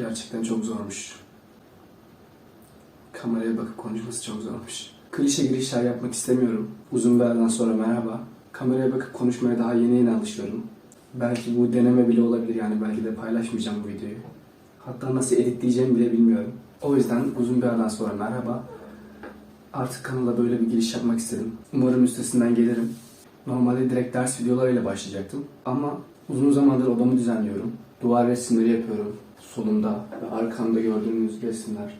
Gerçekten çok zormuş. Kameraya bakıp konuşması çok zormuş. Klişe girişler yapmak istemiyorum. Uzun bir aradan sonra merhaba. Kameraya bakıp konuşmaya daha yeni yeni alışıyorum. Belki bu deneme bile olabilir yani belki de paylaşmayacağım bu videoyu. Hatta nasıl editleyeceğimi bile bilmiyorum. O yüzden uzun bir aradan sonra merhaba. Artık kanala böyle bir giriş yapmak istedim. Umarım üstesinden gelirim. Normalde direkt ders videolarıyla başlayacaktım. Ama uzun zamandır odamı düzenliyorum. Duvar resimleri yapıyorum. Solumda ve arkamda gördüğünüz resimler.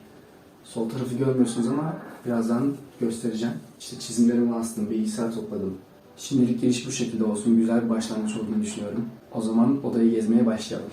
Sol tarafı görmüyorsunuz ama birazdan göstereceğim. İşte çizimlerimi aslında bilgisayar topladım. Şimdilik giriş bu şekilde olsun. Güzel bir başlangıç olduğunu düşünüyorum. O zaman odayı gezmeye başlayalım.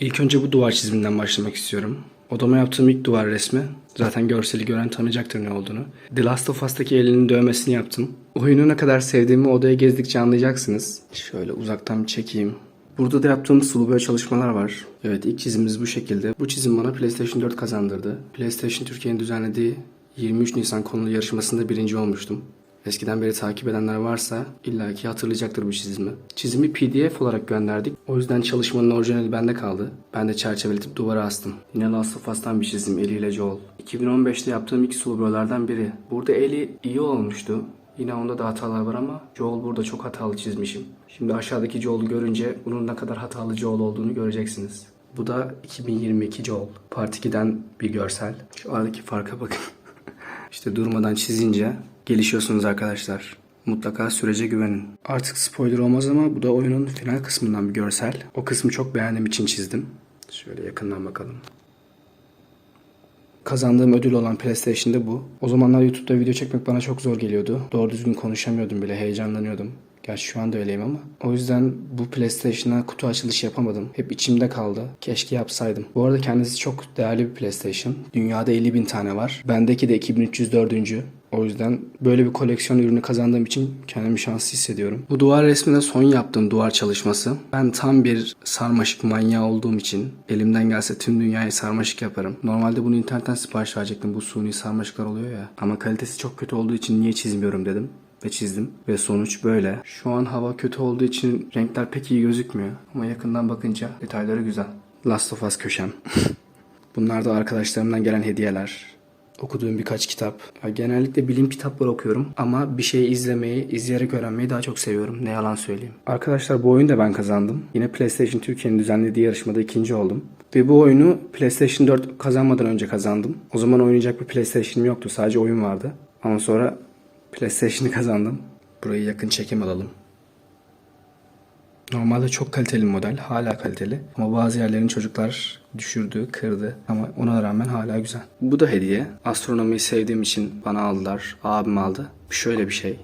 İlk önce bu duvar çiziminden başlamak istiyorum. Odama yaptığım ilk duvar resmi. Zaten görseli gören tanıyacaktır ne olduğunu. The Last of Us'taki elinin dövmesini yaptım. Oyunu ne kadar sevdiğimi odaya gezdikçe anlayacaksınız. Şöyle uzaktan bir çekeyim. Burada da yaptığım sulu boya çalışmalar var. Evet ilk çizimimiz bu şekilde. Bu çizim bana PlayStation 4 kazandırdı. PlayStation Türkiye'nin düzenlediği 23 Nisan konulu yarışmasında birinci olmuştum. Eskiden beri takip edenler varsa illaki hatırlayacaktır bu çizimi. Çizimi PDF olarak gönderdik. O yüzden çalışmanın orijinali bende kaldı. Ben de çerçeveletip duvara astım. Yine Last of Us'tan bir çizim eliyle Joel. 2015'te yaptığım ilk sulu biri. Burada eli iyi olmuştu. Yine onda da hatalar var ama Joel burada çok hatalı çizmişim. Şimdi aşağıdaki Joel'u görünce bunun ne kadar hatalı Joel olduğunu göreceksiniz. Bu da 2022 Joel. Part 2'den bir görsel. Şu aradaki farka bakın. İşte durmadan çizince gelişiyorsunuz arkadaşlar. Mutlaka sürece güvenin. Artık spoiler olmaz ama bu da oyunun final kısmından bir görsel. O kısmı çok beğendiğim için çizdim. Şöyle yakından bakalım. Kazandığım ödül olan PlayStation'da bu. O zamanlar YouTube'da video çekmek bana çok zor geliyordu. Doğru düzgün konuşamıyordum bile, heyecanlanıyordum. Gerçi şu anda öyleyim ama. O yüzden bu PlayStation'a kutu açılışı yapamadım. Hep içimde kaldı. Keşke yapsaydım. Bu arada kendisi çok değerli bir PlayStation. Dünyada 50 bin tane var. Bendeki de 2304. O yüzden böyle bir koleksiyon ürünü kazandığım için kendimi şanslı hissediyorum. Bu duvar resmine son yaptığım duvar çalışması. Ben tam bir sarmaşık manyağı olduğum için elimden gelse tüm dünyayı sarmaşık yaparım. Normalde bunu internetten sipariş verecektim. Bu suni sarmaşıklar oluyor ya. Ama kalitesi çok kötü olduğu için niye çizmiyorum dedim ve çizdim. Ve sonuç böyle. Şu an hava kötü olduğu için renkler pek iyi gözükmüyor. Ama yakından bakınca detayları güzel. Last of Us köşem. Bunlar da arkadaşlarımdan gelen hediyeler. Okuduğum birkaç kitap. Ya genellikle bilim kitapları okuyorum ama bir şeyi izlemeyi, izleyerek öğrenmeyi daha çok seviyorum. Ne yalan söyleyeyim. Arkadaşlar bu oyunu da ben kazandım. Yine PlayStation Türkiye'nin düzenlediği yarışmada ikinci oldum. Ve bu oyunu PlayStation 4 kazanmadan önce kazandım. O zaman oynayacak bir PlayStation'ım yoktu. Sadece oyun vardı. Ama sonra PlayStation'ı kazandım. Burayı yakın çekim alalım. Normalde çok kaliteli model. Hala kaliteli. Ama bazı yerlerin çocuklar düşürdü, kırdı. Ama ona rağmen hala güzel. Bu da hediye. Astronomiyi sevdiğim için bana aldılar. Abim aldı. Şöyle bir şey.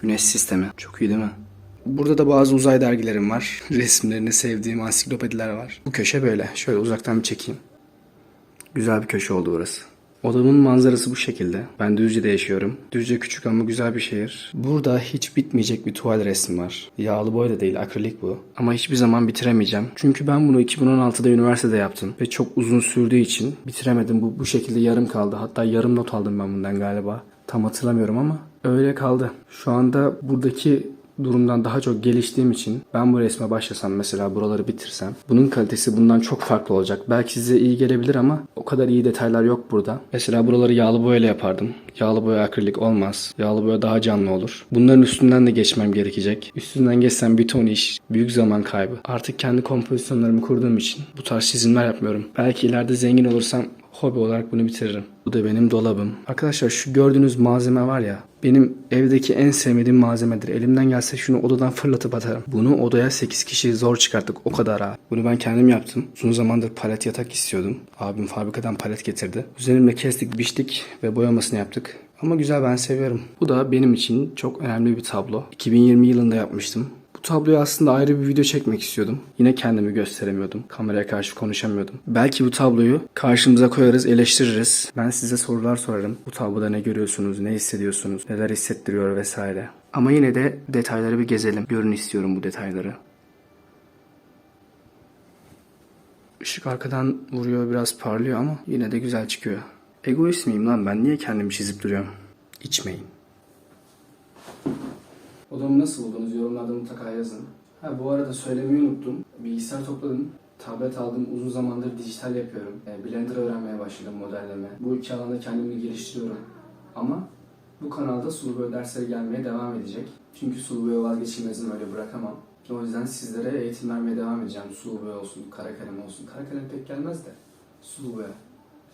Güneş sistemi. Çok iyi değil mi? Burada da bazı uzay dergilerim var. Resimlerini sevdiğim ansiklopediler var. Bu köşe böyle. Şöyle uzaktan bir çekeyim. Güzel bir köşe oldu burası. Odamın manzarası bu şekilde. Ben Düzce'de yaşıyorum. Düzce küçük ama güzel bir şehir. Burada hiç bitmeyecek bir tuval resmi var. Yağlı boya da değil, akrilik bu. Ama hiçbir zaman bitiremeyeceğim. Çünkü ben bunu 2016'da üniversitede yaptım. Ve çok uzun sürdüğü için bitiremedim. Bu, bu şekilde yarım kaldı. Hatta yarım not aldım ben bundan galiba. Tam hatırlamıyorum ama öyle kaldı. Şu anda buradaki durumdan daha çok geliştiğim için ben bu resme başlasam mesela buraları bitirsem bunun kalitesi bundan çok farklı olacak. Belki size iyi gelebilir ama o kadar iyi detaylar yok burada. Mesela buraları yağlı boyayla yapardım. Yağlı boya akrilik olmaz. Yağlı boya daha canlı olur. Bunların üstünden de geçmem gerekecek. Üstünden geçsem bir ton iş. Büyük zaman kaybı. Artık kendi kompozisyonlarımı kurduğum için bu tarz çizimler yapmıyorum. Belki ileride zengin olursam hobi olarak bunu bitiririm. Bu da benim dolabım. Arkadaşlar şu gördüğünüz malzeme var ya benim evdeki en sevmediğim malzemedir. Elimden gelse şunu odadan fırlatıp atarım. Bunu odaya 8 kişi zor çıkarttık. O kadar ha. Bunu ben kendim yaptım. Uzun zamandır palet yatak istiyordum. Abim fabrikadan palet getirdi. Üzerimle kestik, biçtik ve boyamasını yaptık. Ama güzel ben seviyorum. Bu da benim için çok önemli bir tablo. 2020 yılında yapmıştım. Tabloya aslında ayrı bir video çekmek istiyordum. Yine kendimi gösteremiyordum. Kameraya karşı konuşamıyordum. Belki bu tabloyu karşımıza koyarız, eleştiririz. Ben size sorular sorarım. Bu tabloda ne görüyorsunuz, ne hissediyorsunuz, neler hissettiriyor vesaire. Ama yine de detayları bir gezelim. Görün istiyorum bu detayları. Işık arkadan vuruyor biraz parlıyor ama yine de güzel çıkıyor. Egoist miyim lan ben? Niye kendimi çizip duruyorum? İçmeyin. Odamı nasıl buldunuz? Yorumlarda mutlaka yazın. Ha bu arada söylemeyi unuttum. Bilgisayar topladım. Tablet aldım. Uzun zamandır dijital yapıyorum. E, Blender öğrenmeye başladım modelleme. Bu iki alanda kendimi geliştiriyorum. Ama bu kanalda sulu boya dersleri gelmeye devam edecek. Çünkü sulu boya vazgeçilmezim öyle bırakamam. O yüzden sizlere eğitim vermeye devam edeceğim. Sulu boya olsun, kara kalem olsun. Kara kalem pek gelmez de. Sulu boya.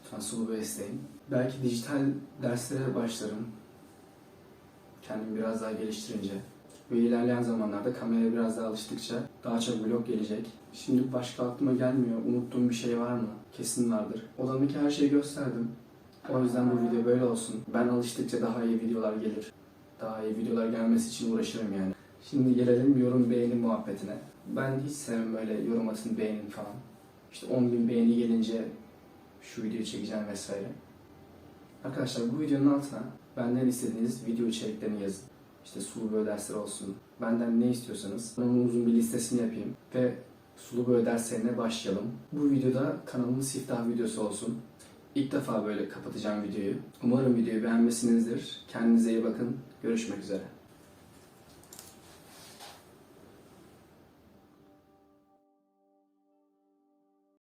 Lütfen sulu boya isteyin. Belki dijital derslere başlarım. Kendimi biraz daha geliştirince. Ve ilerleyen zamanlarda kameraya biraz daha alıştıkça daha çok vlog gelecek. Şimdi başka aklıma gelmiyor. Unuttuğum bir şey var mı? Kesin vardır. Odamdaki her şeyi gösterdim. O yüzden bu video böyle olsun. Ben alıştıkça daha iyi videolar gelir. Daha iyi videolar gelmesi için uğraşırım yani. Şimdi gelelim yorum beğeni muhabbetine. Ben hiç sevmem böyle yorum atın beğenin falan. İşte 10.000 beğeni gelince şu videoyu çekeceğim vesaire. Arkadaşlar bu videonun altına benden istediğiniz video içeriklerini yazın. İşte sulu boya dersleri olsun. Benden ne istiyorsanız onun uzun bir listesini yapayım ve sulu boya derslerine başlayalım. Bu videoda kanalımın siftah videosu olsun. İlk defa böyle kapatacağım videoyu. Umarım videoyu beğenmişsinizdir. Kendinize iyi bakın. Görüşmek üzere.